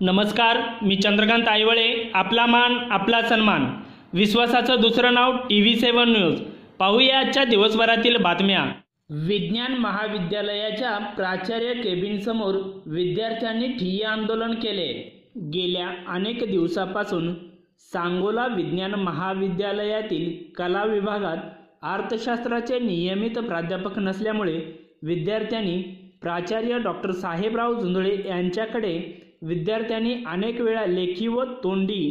नमस्कार मी चंद्रकांत आयवळे आपला मान आपला सन्मान. विश्वासाचं दुसरं नाव टी व्ही सेवन न्यूज. पाहूया आजच्या दिवसभरातील बातम्या. विज्ञान महाविद्यालयाच्या प्राचार्य केबिनसमोर विद्यार्थ्यांनी ठिय्या आंदोलन केले. गेल्या अनेक दिवसापासून सांगोला विज्ञान महाविद्यालयातील कला विभागात अर्थशास्त्राचे नियमित प्राध्यापक नसल्यामुळे विद्यार्थ्यांनी प्राचार्य डॉक्टर साहेबराव झुंजळे यांच्याकडे विद्यार्थ्यांनी अनेक वेळा लेखी व तोंडी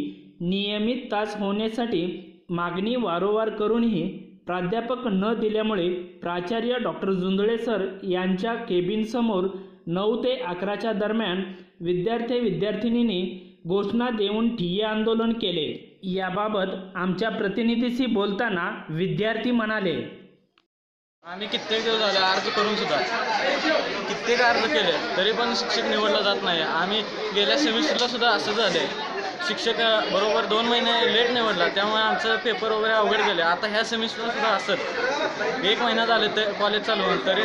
नियमित तास होण्यासाठी मागणी वारंवार करूनही प्राध्यापक न दिल्यामुळे प्राचार्य डॉक्टर झुंजळे सर यांच्या केबिनसमोर नऊ ते अकराच्या दरम्यान विद्यार्थी विद्यार्थिनींनी घोषणा देऊन ठिय्ये आंदोलन केले. याबाबत आमच्या प्रतिनिधीशी बोलताना विद्यार्थी म्हणाले आम्ही कित्येक दिवस झाले अर्ज करून सुद्धा कित्येक अर्ज केले तरी पण शिक्षक निवडला जात नाही. आम्ही गेल्या सेमिस्टरला सुद्धा असं आहे शिक्षक बरोबर दोन महिने लेट निवडला त्यामुळे आमचं पेपर वगैरे अवघड गेले. आता ह्या सेमिस्टरला सुद्धा असंच. एक महिना झाले ते कॉलेज चालू होऊन तरी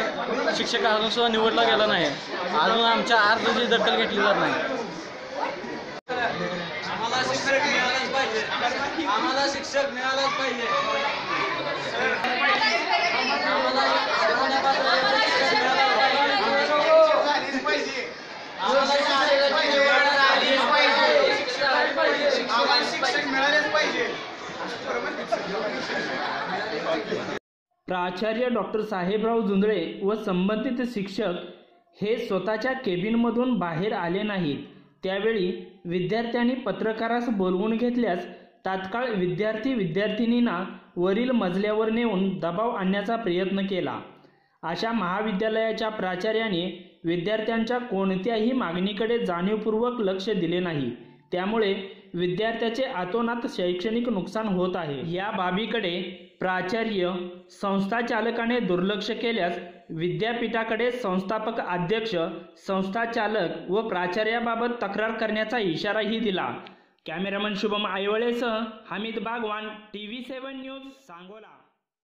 शिक्षक अजून सुद्धा निवडला गेला नाही. अजून आमच्या अर्जाची दखल घेतली जात नाही. आम्हाला शिक्षक मिळालाच पाहिजे. आम्हाला शिक्षक मिळालाच पाहिजे. प्राचार्य डॉक्टर साहेबराव जुंदळे व संबंधित शिक्षक हे स्वतःच्या केबिनमधून बाहेर आले नाहीत. त्यावेळी विद्यार्थ्यांनी पत्रकारास बोलवून घेतल्यास तात्काळ विद्यार्थी विद्यार्थिनींना वरील मजल्यावर नेऊन दबाव आणण्याचा प्रयत्न केला. अशा महाविद्यालयाच्या प्राचार्याने विद्यार्थ्यांच्या कोणत्याही मागणीकडे जाणीवपूर्वक लक्ष दिले नाही. त्यामुळे विद्यार्थ्याचे आतोनात शैक्षणिक नुकसान होत आहे. या बाबीकडे प्राचार्य संस्था चालकाने दुर्लक्ष केल्यास विद्यापीठाकडे संस्थापक अध्यक्ष संस्था चालक व प्राचार्याबाबत तक्रार करण्याचा इशाराही दिला. Cameraman Shubham आयवळेसह Hamid Bagwan T V seven news Sangola.